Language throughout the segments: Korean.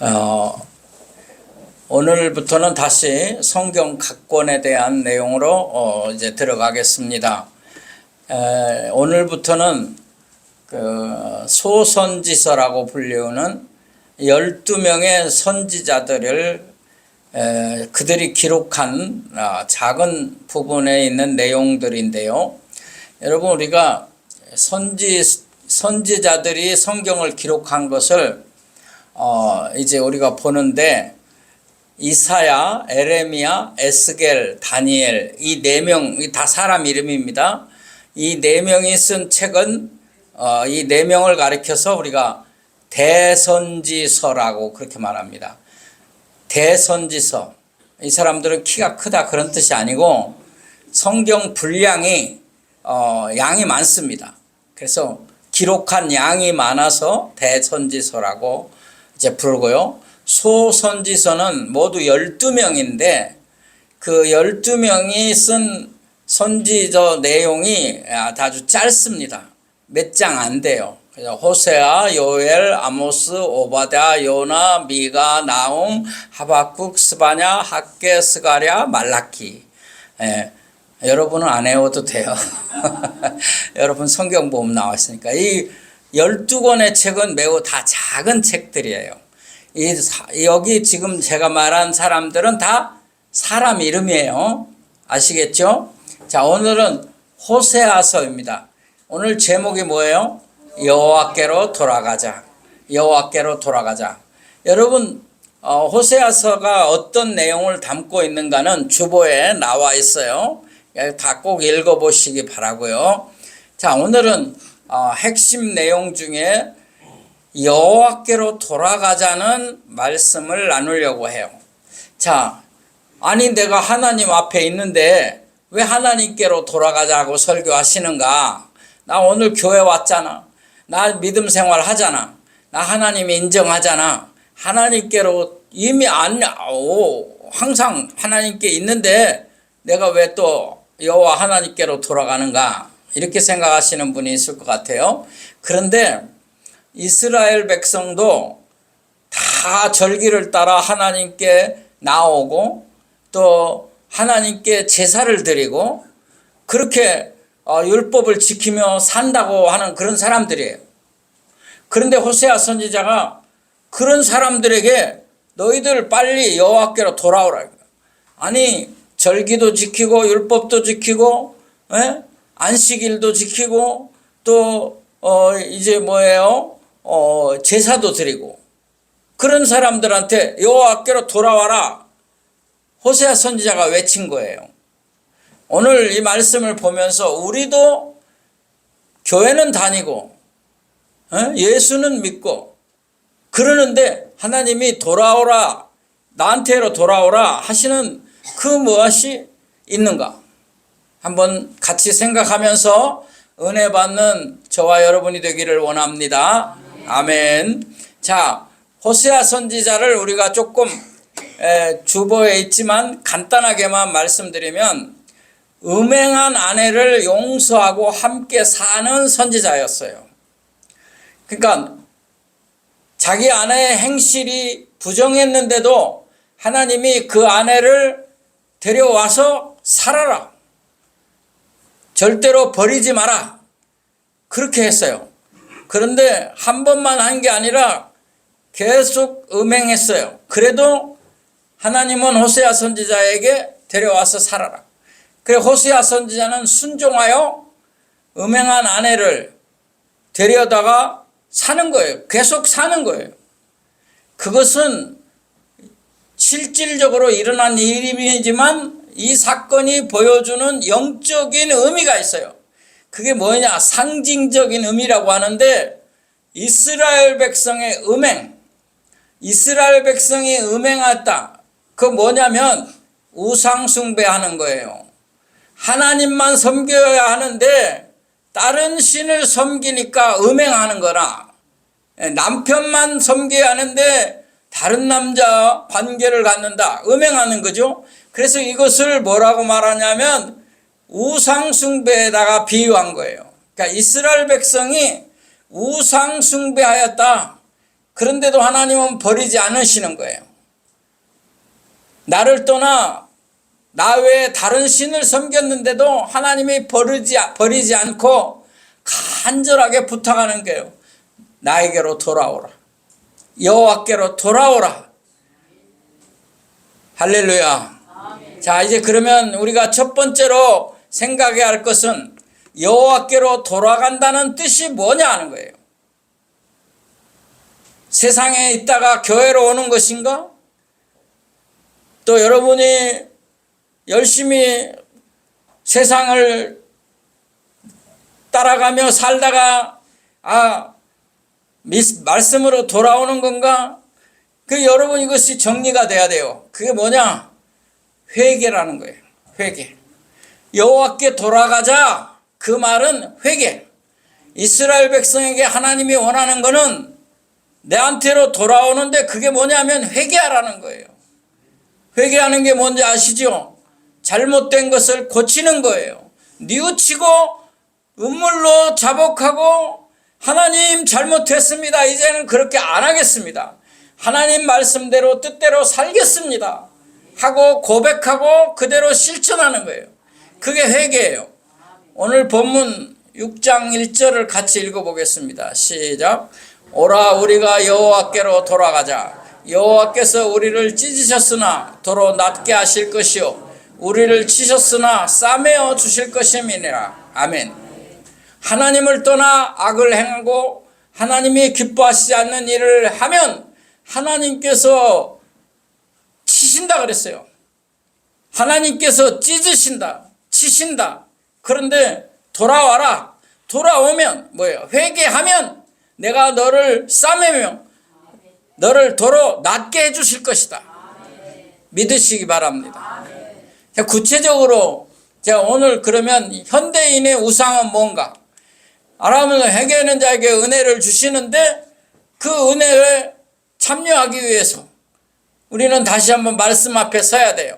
어, 오늘부터는 다시 성경 각권에 대한 내용으로 어, 이제 들어가겠습니다. 에, 오늘부터는 그 소선지서라고 불리우는 12명의 선지자들을 에, 그들이 기록한 아, 작은 부분에 있는 내용들인데요. 여러분 우리가 선지 선지자들이 성경을 기록한 것을 어, 이제 우리가 보는데 이사야, 에레미야, 에스겔, 다니엘 이 네명다 사람 이름입니다. 이 네 명이 쓴 책은 어, 이 네 명을 가리켜서 우리가 대선지서라고 그렇게 말합니다. 대선지서. 이 사람들은 키가 크다 그런 뜻이 아니고 성경 분량이 어, 양이 많습니다. 그래서 기록한 양이 많아서 대선지서라고 이 제 부르고요. 소선지서는 모두 12명인데 그 12명이 쓴 선지서 내용이 아주 짧습니다. 몇 장 안 돼요. 호세아, 요엘, 아모스, 오바댜, 요나, 미가, 나움, 하박국, 스바냐, 학계, 스가랴, 말라키. 예, 여러분은 안 외워도 돼요. 여러분 성경 보면 나왔으니까 이 12권의 책은 매우 다 작은 책들이에요. 이 사, 여기 지금 제가 말한 사람들은 다 사람 이름이에요. 아시겠죠? 자, 오늘은 호세아서입니다. 오늘 제목이 뭐예요? 여호와께로 돌아가자. 여호와께로 돌아가자. 여러분 어, 호세아서가 어떤 내용을 담고 있는가는 주보에 나와 있어요. 다 꼭 읽어보시기 바라고요. 자, 오늘은 어, 핵심 내용 중에 여호와께로 돌아가자는 말씀을 나누려고 해요. 자, 아니 내가 하나님 앞에 있는데 왜 하나님께로 돌아가자고 설교하시는가? 나 오늘 교회 왔잖아. 나 믿음 생활 하잖아. 나 하나님 인정하잖아. 하나님께로 이미 안, 오, 항상 하나님께 있는데 내가 왜 또 여호와 하나님께로 돌아가는가? 이렇게 생각하시는 분이 있을 것 같아요. 그런데 이스라엘 백성도 다 절기를 따라 하나님께 나오고 또 하나님께 제사를 드리고 그렇게 어, 율법을 지키며 산다고 하는 그런 사람들이에요. 그런데 호세아 선지자가 그런 사람들에게 너희들 빨리 여호와께로 돌아오라. 아니 절기도 지키고 율법도 지키고 에? 안식일도 지키고 또 어, 이제 뭐예요? 어, 제사도 드리고 그런 사람들한테 여호와께로 돌아와라. 호세아 선지자가 외친 거예요. 오늘 이 말씀을 보면서 우리도 교회는 다니고 어? 예수는 믿고 그러는데 하나님이 돌아오라 나한테로 돌아오라 하시는 그 무엇이 있는가? 한번 같이 생각하면서 은혜 받는 저와 여러분이 되기를 원합니다. 아멘. 자, 호세아 선지자를 우리가 조금 주보에 있지만 간단하게만 말씀드리면 음행한 아내를 용서하고 함께 사는 선지자였어요. 그러니까 자기 아내의 행실이 부정했는데도 하나님이 그 아내를 데려와서 살아라. 절대로 버리지 마라. 그렇게 했어요. 그런데 한 번만 한 게 아니라 계속 음행했어요. 그래도 하나님은 호세아 선지자에게 데려와서 살아라. 그래 호세아 선지자는 순종하여 음행한 아내를 데려다가 사는 거예요. 계속 사는 거예요. 그것은 실질적으로 일어난 일이지만 이 사건이 보여주는 영적인 의미가 있어요. 그게 뭐냐? 상징적인 의미라고 하는데 이스라엘 백성의 음행, 이스라엘 백성이 음행했다. 그 뭐냐면 우상숭배하는 거예요. 하나님만 섬겨야 하는데 다른 신을 섬기니까 음행하는 거라. 남편만 섬겨야 하는데 다른 남자 관계를 갖는다. 음행하는 거죠. 그래서 이것을 뭐라고 말하냐면 우상숭배에다가 비유한 거예요. 그러니까 이스라엘 백성이 우상숭배하였다. 그런데도 하나님은 버리지 않으시는 거예요. 나를 떠나 나 외에 다른 신을 섬겼는데도 하나님이 버리지, 버리지 않고 간절하게 부탁하는 거예요. 나에게로 돌아오라. 여호와께로 돌아오라. 할렐루야. 자, 이제 그러면 우리가 첫 번째로 생각해야 할 것은 여호와께로 돌아간다는 뜻이 뭐냐 하는 거예요. 세상에 있다가 교회로 오는 것인가? 또 여러분이 열심히 세상을 따라가며 살다가 아 말씀으로 돌아오는 건가? 그 여러분 이것이 정리가 돼야 돼요. 그게 뭐냐? 회개라는 거예요. 회개. 여호와께 돌아가자. 그 말은 회개. 이스라엘 백성에게 하나님이 원하는 것은 내한테로 돌아오는데 그게 뭐냐면 회개하라는 거예요. 회개하는 게 뭔지 아시죠? 잘못된 것을 고치는 거예요. 뉘우치고 음물로 자복하고 하나님 잘못했습니다. 이제는 그렇게 안 하겠습니다. 하나님 말씀대로 뜻대로 살겠습니다. 하고 고백하고 그대로 실천하는 거예요. 그게 회개예요. 오늘 본문 6장 1절을 같이 읽어보겠습니다. 시작. 오라 우리가 여호와께로 돌아가자. 여호와께서 우리를 찢으셨으나 도로 낫게 하실 것이요 우리를 치셨으나 싸매어 주실 것임이니라. 아멘. 하나님을 떠나 악을 행하고 하나님이 기뻐하시지 않는 일을 하면 하나님께서 치신다 그랬어요. 하나님께서 찢으신다, 치신다. 그런데 돌아와라. 돌아오면 뭐예요? 회개하면 내가 너를 싸매며 너를 도로 낫게 해주실 것이다. 믿으시기 바랍니다. 자, 구체적으로 제가 오늘 그러면 현대인의 우상은 뭔가? 아람은 회개하는 자에게 은혜를 주시는데 그 은혜를 참여하기 위해서 우리는 다시 한번 말씀 앞에 서야 돼요.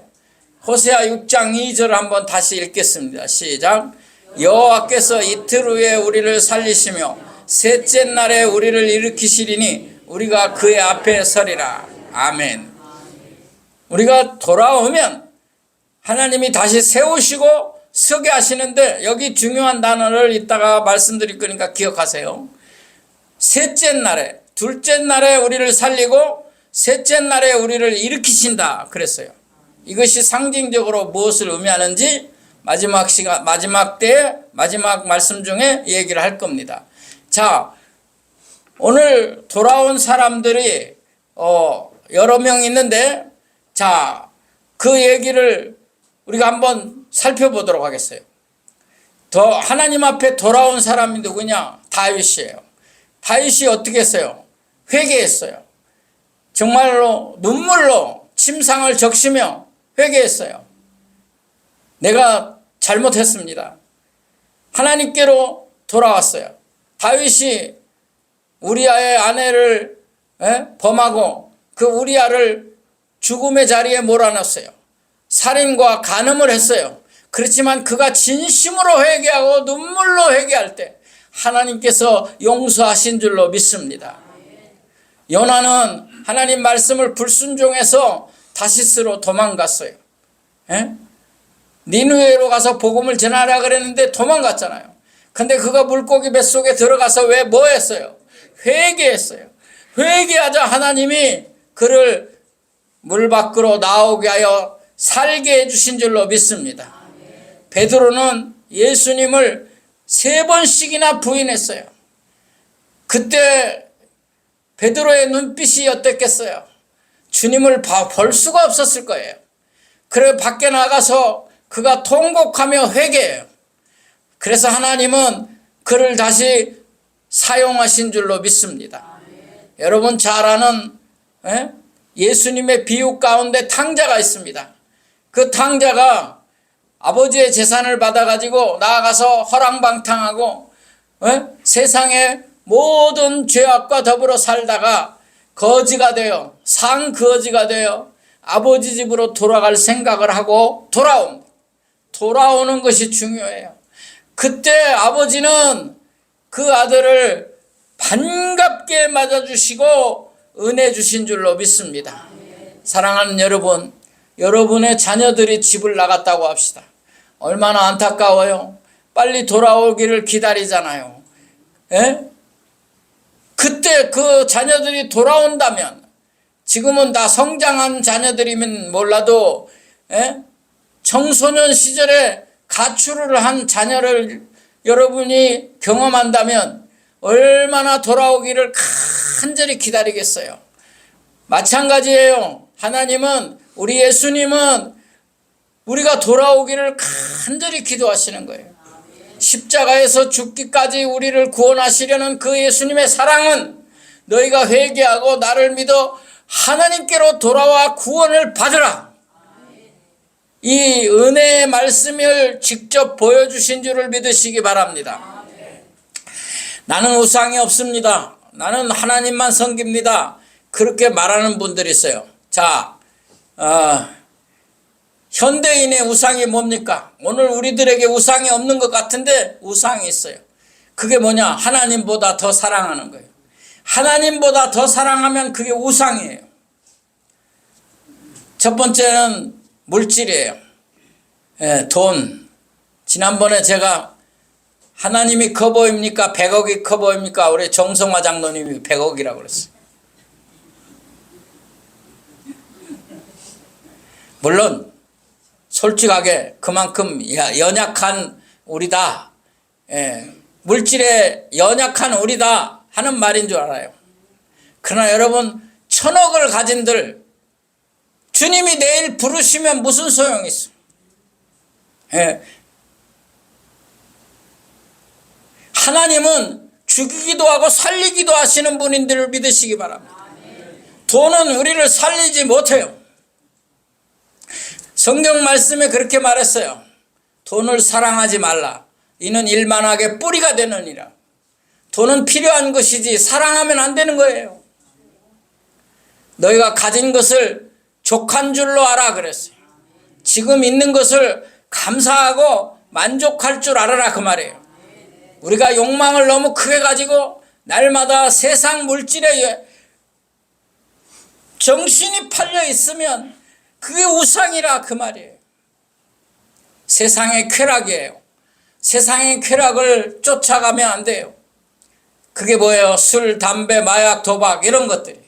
호세아 6장 2절 한번 다시 읽겠습니다. 시작. 여호와께서 이틀 후에 우리를 살리시며 셋째 날에 우리를 일으키시리니 우리가 그의 앞에 서리라. 아멘. 우리가 돌아오면 하나님이 다시 세우시고 서게 하시는데 여기 중요한 단어를 이따가 말씀드릴 거니까 기억하세요. 셋째 날에, 둘째 날에 우리를 살리고 셋째 날에 우리를 일으키신다 그랬어요. 이것이 상징적으로 무엇을 의미하는지 마지막 시간, 마지막 때, 마지막 말씀 중에 얘기를 할 겁니다. 자, 오늘 돌아온 사람들이 어, 여러 명 있는데, 자, 그 얘기를 우리가 한번 살펴보도록 하겠어요. 더 하나님 앞에 돌아온 사람이 누구냐? 다윗이에요. 다윗이 어떻게 했어요? 회개했어요. 정말로 눈물로 침상을 적시며 회개했어요. 내가 잘못했습니다. 하나님께로 돌아왔어요. 다윗이 우리아의 아내를 에? 범하고 그 우리아를 죽음의 자리에 몰아넣었어요. 살인과 간음을 했어요. 그렇지만 그가 진심으로 회개하고 눈물로 회개할 때 하나님께서 용서하신 줄로 믿습니다. 요나는 하나님 말씀을 불순종해서 다시스로 도망갔어요. 에? 니누에로 가서 복음을 전하라 그랬는데 도망갔잖아요. 근데 그가 물고기 뱃속에 들어가서 왜 뭐 했어요? 회개했어요. 회개하자 하나님이 그를 물 밖으로 나오게 하여 살게 해주신 줄로 믿습니다. 베드로는 예수님을 세 번씩이나 부인했어요. 그때 베드로의 눈빛이 어땠겠어요? 주님을 볼 수가 없었을 거예요. 그래 밖에 나가서 그가 통곡하며 회개해요. 그래서 하나님은 그를 다시 사용하신 줄로 믿습니다. 여러분 잘 아는 예? 예수님의 비유 가운데 탕자가 있습니다. 그 탕자가 아버지의 재산을 받아가지고 나아가서 허랑방탕하고 예? 세상의 모든 죄악과 더불어 살다가 거지가 되어 상거지가 되어 아버지 집으로 돌아갈 생각을 하고 돌아온 돌아오는 것이 중요해요. 그때 아버지는 그 아들을 반갑게 맞아주시고 은혜 주신 줄로 믿습니다. 사랑하는 여러분, 여러분의 자녀들이 집을 나갔다고 합시다. 얼마나 안타까워요. 빨리 돌아오기를 기다리잖아요. 예? 그때 그 자녀들이 돌아온다면 지금은 다 성장한 자녀들이면 몰라도 예? 청소년 시절에 가출을 한 자녀를 여러분이 경험한다면 얼마나 돌아오기를 간절히 기다리겠어요. 마찬가지예요. 하나님은 우리 예수님은 우리가 돌아오기를 간절히 기도하시는 거예요. 십자가에서 죽기까지 우리를 구원하시려는 그 예수님의 사랑은 너희가 회개하고 나를 믿어 하나님께로 돌아와 구원을 받으라. 이 은혜의 말씀을 직접 보여주신 줄을 믿으시기 바랍니다. 나는 우상이 없습니다. 나는 하나님만 섬깁니다. 그렇게 말하는 분들이 있어요. 자, 어, 현대인의 우상이 뭡니까? 오늘 우리들에게 우상이 없는 것 같은데 우상이 있어요. 그게 뭐냐? 하나님보다 더 사랑하는 거예요. 하나님보다 더 사랑하면 그게 우상이에요. 첫 번째는 물질이에요. 예, 돈. 지난번에 제가 하나님이 커 보입니까? 100억이 커 보입니까? 우리 정성화 장로님이 100억이라고 그랬어요. 물론 솔직하게 그만큼 연약한 우리다. 예, 물질에 연약한 우리다 하는 말인 줄 알아요. 그러나 여러분 천억을 가진들 주님이 내일 부르시면 무슨 소용이 있어? 예. 하나님은 죽이기도 하고 살리기도 하시는 분인 줄 믿으시기 바랍니다. 돈은 우리를 살리지 못해요. 성경 말씀에 그렇게 말했어요. 돈을 사랑하지 말라. 이는 일만하게 뿌리가 되느니라. 돈은 필요한 것이지 사랑하면 안 되는 거예요. 너희가 가진 것을 족한 줄로 알아 그랬어요. 지금 있는 것을 감사하고 만족할 줄 알아라 그 말이에요. 우리가 욕망을 너무 크게 가지고 날마다 세상 물질에 정신이 팔려 있으면 그게 우상이라 그 말이에요. 세상의 쾌락이에요. 세상의 쾌락을 쫓아가면 안 돼요. 그게 뭐예요? 술, 담배, 마약, 도박 이런 것들이.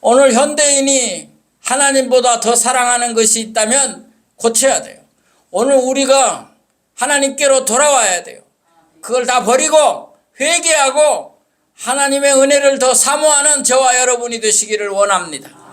오늘 현대인이 하나님보다 더 사랑하는 것이 있다면 고쳐야 돼요. 오늘 우리가 하나님께로 돌아와야 돼요. 그걸 다 버리고 회개하고 하나님의 은혜를 더 사모하는 저와 여러분이 되시기를 원합니다.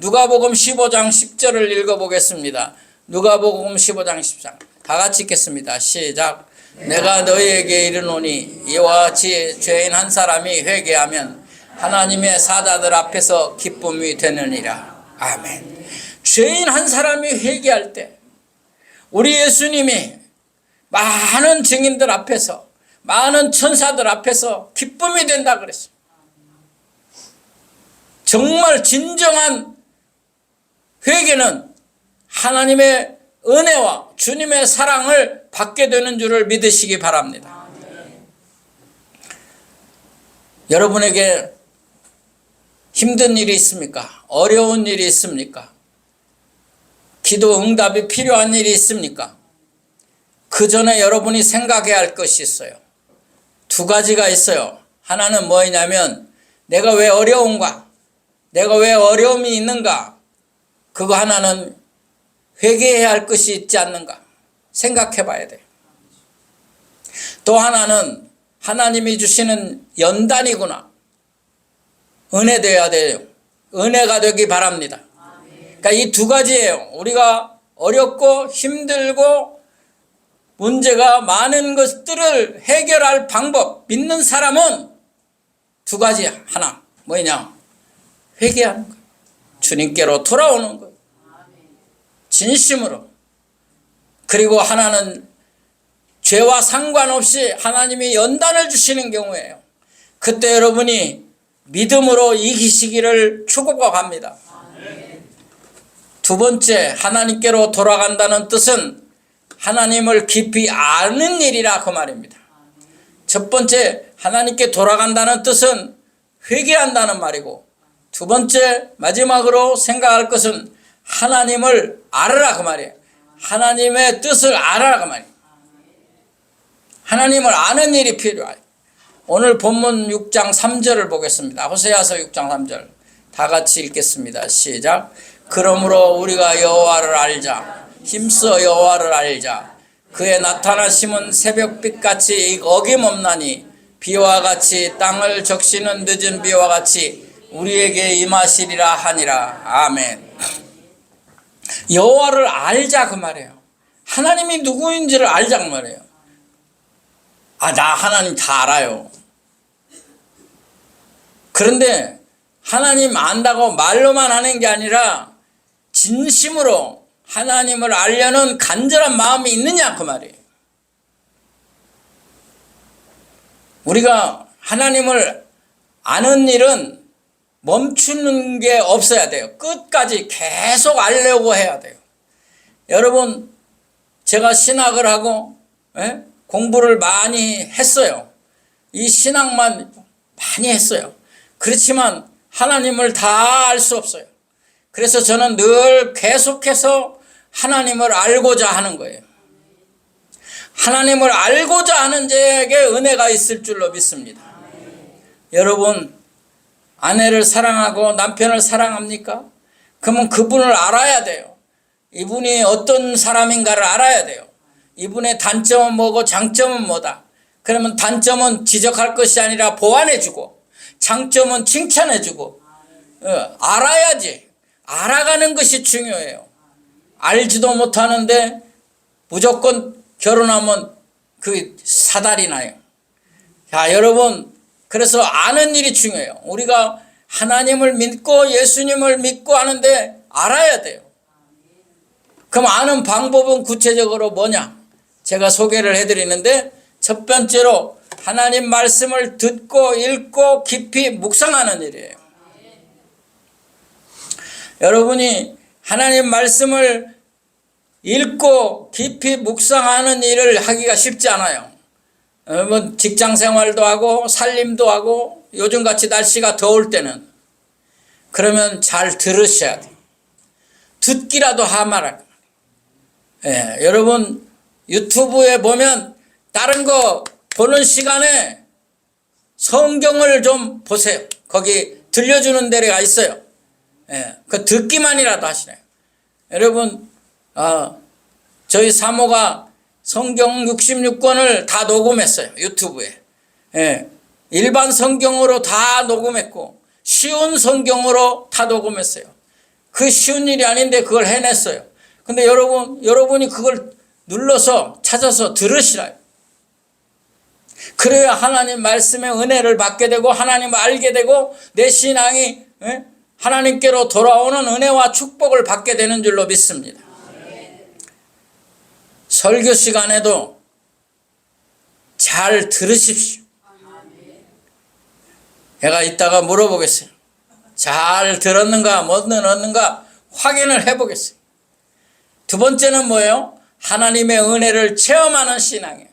누가복음 15장 10절을 읽어보겠습니다. 누가복음 15장 10장 다 같이 읽겠습니다. 시작. 내가 너희에게 이르노니 이와 같이 죄인 한 사람이 회개하면 하나님의 사자들 앞에서 기쁨이 되느니라. 아멘. 죄인 한 사람이 회개할 때 우리 예수님이 많은 증인들 앞에서 많은 천사들 앞에서 기쁨이 된다 그랬어요. 정말 진정한 회개는 하나님의 은혜와 주님의 사랑을 받게 되는 줄을 믿으시기 바랍니다. 여러분에게 힘든 일이 있습니까? 어려운 일이 있습니까? 기도 응답이 필요한 일이 있습니까? 그 전에 여러분이 생각해야 할 것이 있어요. 두 가지가 있어요. 하나는 뭐냐면 내가 왜 어려운가? 내가 왜 어려움이 있는가? 그거 하나는 회개해야 할 것이 있지 않는가? 생각해 봐야 돼요. 또 하나는 하나님이 주시는 연단이구나. 은혜 되어야 돼요. 은혜가 되기 바랍니다. 그러니까 이 두 가지예요. 우리가 어렵고 힘들고 문제가 많은 것들을 해결할 방법 믿는 사람은 두 가지 하나 뭐냐 회개하는 거예요. 주님께로 돌아오는 거예요. 진심으로. 그리고 하나는 죄와 상관없이 하나님이 연단을 주시는 경우에요. 그때 여러분이 믿음으로 이기시기를 축복합니다. 두 번째 하나님께로 돌아간다는 뜻은 하나님을 깊이 아는 일이라 그 말입니다. 첫 번째 하나님께 돌아간다는 뜻은 회개한다는 말이고 두 번째 마지막으로 생각할 것은 하나님을 알아라 그 말이에요. 하나님의 뜻을 알아라 그 말이에요. 하나님을 아는 일이 필요해요. 오늘 본문 6장 3절을 보겠습니다. 호세아서 6장 3절. 다 같이 읽겠습니다. 시작. 그러므로 우리가 여호와를 알자. 힘써 여호와를 알자. 그의 나타나심은 새벽빛 같이 어김없나니 비와 같이 땅을 적시는 늦은 비와 같이 우리에게 임하시리라 하니라. 아멘. 여호와를 알자 그 말이에요. 하나님이 누구인지를 알자 그 말이에요. 아, 나 하나님 다 알아요. 그런데 하나님 안다고 말로만 하는 게 아니라 진심으로 하나님을 알려는 간절한 마음이 있느냐 그 말이에요. 우리가 하나님을 아는 일은 멈추는 게 없어야 돼요. 끝까지 계속 알려고 해야 돼요. 여러분, 제가 신학을 하고 예? 공부를 많이 했어요. 이 신학만 많이 했어요. 그렇지만 하나님을 다 알 수 없어요. 그래서 저는 늘 계속해서 하나님을 알고자 하는 거예요. 하나님을 알고자 하는 자에게 은혜가 있을 줄로 믿습니다. 여러분, 아내를 사랑하고 남편을 사랑합니까? 그러면 그분을 알아야 돼요. 이분이 어떤 사람인가를 알아야 돼요. 이분의 단점은 뭐고 장점은 뭐다. 그러면 단점은 지적할 것이 아니라 보완해주고 장점은 칭찬해주고 어, 알아야지. 알아가는 것이 중요해요. 알지도 못하는데 무조건 결혼하면 그 사달이 나요. 자, 여러분, 그래서 아는 일이 중요해요. 우리가 하나님을 믿고 예수님을 믿고 하는데 알아야 돼요. 그럼 아는 방법은 구체적으로 뭐냐? 제가 소개를 해드리는데 첫 번째로 하나님 말씀을 듣고 읽고 깊이 묵상하는 일이에요. 여러분이 하나님 말씀을 읽고 깊이 묵상하는 일을 하기가 쉽지 않아요. 여러분 직장 생활도 하고 살림도 하고 요즘같이 날씨가 더울 때는 그러면 잘 들으셔야 돼요. 듣기라도 하마라. 예, 여러분 유튜브에 보면 다른 거 보는 시간에 성경을 좀 보세요. 거기 들려주는 데가 있어요. 예, 그 듣기만이라도 하시네요. 여러분, 어, 저희 사모가 성경 66권을 다 녹음했어요. 유튜브에. 예, 일반 성경으로 다 녹음했고, 쉬운 성경으로 다 녹음했어요. 그 쉬운 일이 아닌데 그걸 해냈어요. 근데 여러분, 여러분이 그걸 눌러서 찾아서 들으시라요. 그래야 하나님 말씀의 은혜를 받게 되고 하나님을 알게 되고 내 신앙이 예? 하나님께로 돌아오는 은혜와 축복을 받게 되는 줄로 믿습니다. 설교 시간에도 잘 들으십시오. 제가 이따가 물어보겠어요. 잘 들었는가, 못 들었는가 확인을 해보겠어요. 두 번째는 뭐예요? 하나님의 은혜를 체험하는 신앙이에요.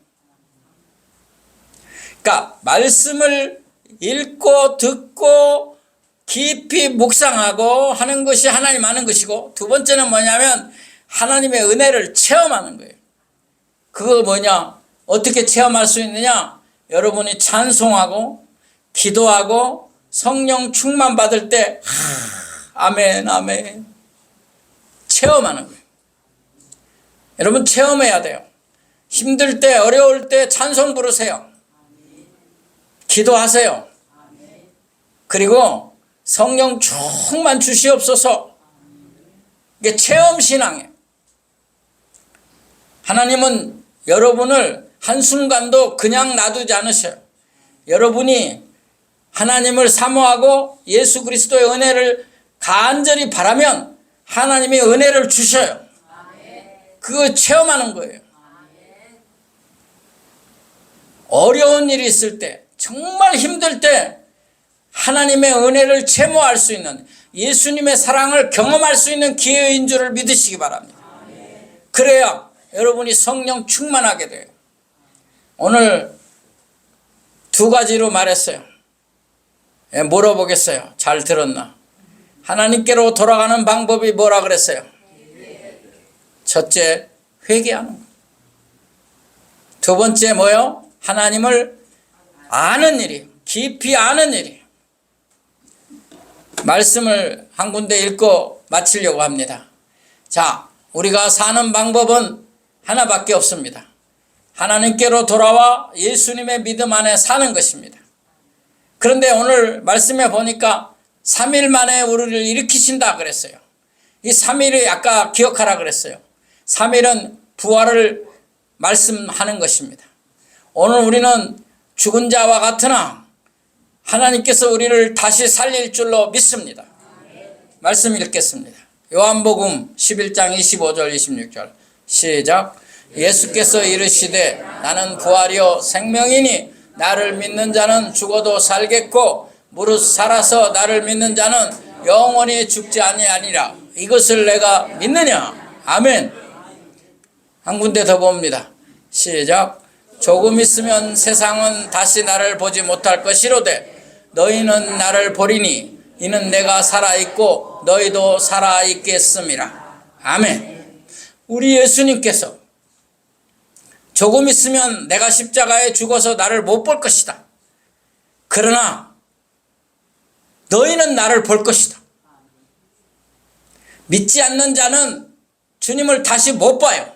그러니까 말씀을 읽고 듣고 깊이 묵상하고 하는 것이 하나님 아는 것이고 두 번째는 뭐냐면 하나님의 은혜를 체험하는 거예요. 그거 뭐냐? 어떻게 체험할 수 있느냐? 여러분이 찬송하고 기도하고 성령 충만 받을 때 하, 아멘 아멘 체험하는 거예요. 여러분 체험해야 돼요. 힘들 때 어려울 때 찬송 부르세요. 기도하세요. 그리고 성령 충만 주시옵소서. 이게 체험 신앙이에요. 하나님은 여러분을 한순간도 그냥 놔두지 않으셔요. 여러분이 하나님을 사모하고 예수 그리스도의 은혜를 간절히 바라면 하나님이 은혜를 주셔요. 그거 체험하는 거예요. 어려운 일이 있을 때, 정말 힘들 때 하나님의 은혜를 체모할 수 있는 예수님의 사랑을 경험할 수 있는 기회인 줄을 믿으시기 바랍니다. 그래야 여러분이 성령 충만하게 돼요. 오늘 두 가지로 말했어요. 예, 물어보겠어요. 잘 들었나? 하나님께로 돌아가는 방법이 뭐라 그랬어요? 첫째, 회개하는 것. 두 번째 뭐요? 하나님을 아는 일이 깊이 아는 일이 말씀을 한 군데 읽고 마치려고 합니다. 자, 우리가 사는 방법은 하나밖에 없습니다. 하나님께로 돌아와 예수님의 믿음 안에 사는 것입니다. 그런데 오늘 말씀에 보니까 3일 만에 우리를 일으키신다 그랬어요. 이 3일이 아까 기억하라 그랬어요. 3일은 부활을 말씀하는 것입니다. 오늘 우리는 죽은 자와 같으나 하나님께서 우리를 다시 살릴 줄로 믿습니다. 말씀 읽겠습니다. 요한복음 11장 25절 26절 시작. 예수께서 이르시되 나는 부활이요 생명이니 나를 믿는 자는 죽어도 살겠고 무릇 살아서 나를 믿는 자는 영원히 죽지 아니하니라. 이것을 내가 믿느냐? 아멘. 한 군데 더 봅니다. 시작. 조금 있으면 세상은 다시 나를 보지 못할 것이로되 너희는 나를 보리니 이는 내가 살아 있고 너희도 살아 있겠음이라 아멘 우리 예수님께서 조금 있으면 내가 십자가에 죽어서 나를 못 볼 것이다. 그러나 너희는 나를 볼 것이다. 믿지 않는 자는 주님을 다시 못 봐요.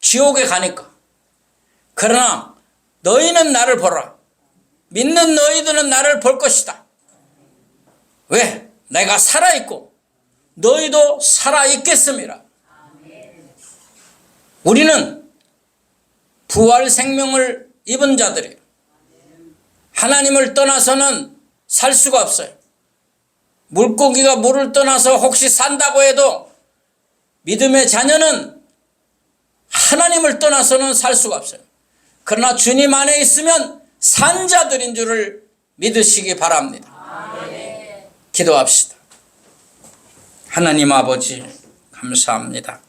지옥에 가니까. 그러나 너희는 나를 보라. 믿는 너희들은 나를 볼 것이다. 왜? 내가 살아있고 너희도 살아있겠음이라. 우리는 부활 생명을 입은 자들이 하나님을 떠나서는 살 수가 없어요. 물고기가 물을 떠나서 혹시 산다고 해도 믿음의 자녀는 하나님을 떠나서는 살 수가 없어요. 그러나 주님 안에 있으면 산 자들인 줄을 믿으시기 바랍니다. 기도합시다. 하나님 아버지 감사합니다.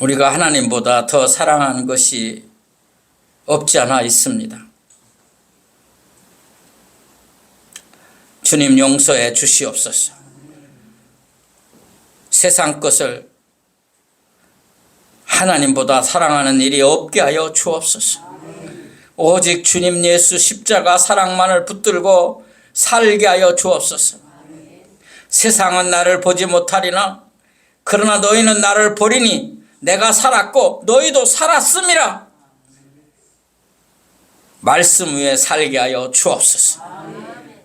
우리가 하나님보다 더 사랑하는 것이 없지 않아 있습니다. 주님 용서해 주시옵소서. 세상 것을 하나님보다 사랑하는 일이 없게 하여 주옵소서. 오직 주님 예수 십자가 사랑만을 붙들고 살게 하여 주옵소서. 세상은 나를 보지 못하리나 그러나 너희는 나를 보리니 내가 살았고 너희도 살았음이라. 말씀 위에 살게 하여 주옵소서.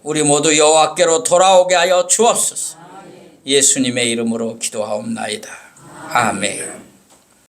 우리 모두 여호와께로 돌아오게 하여 주옵소서. 예수님의 이름으로 기도하옵나이다. 아멘.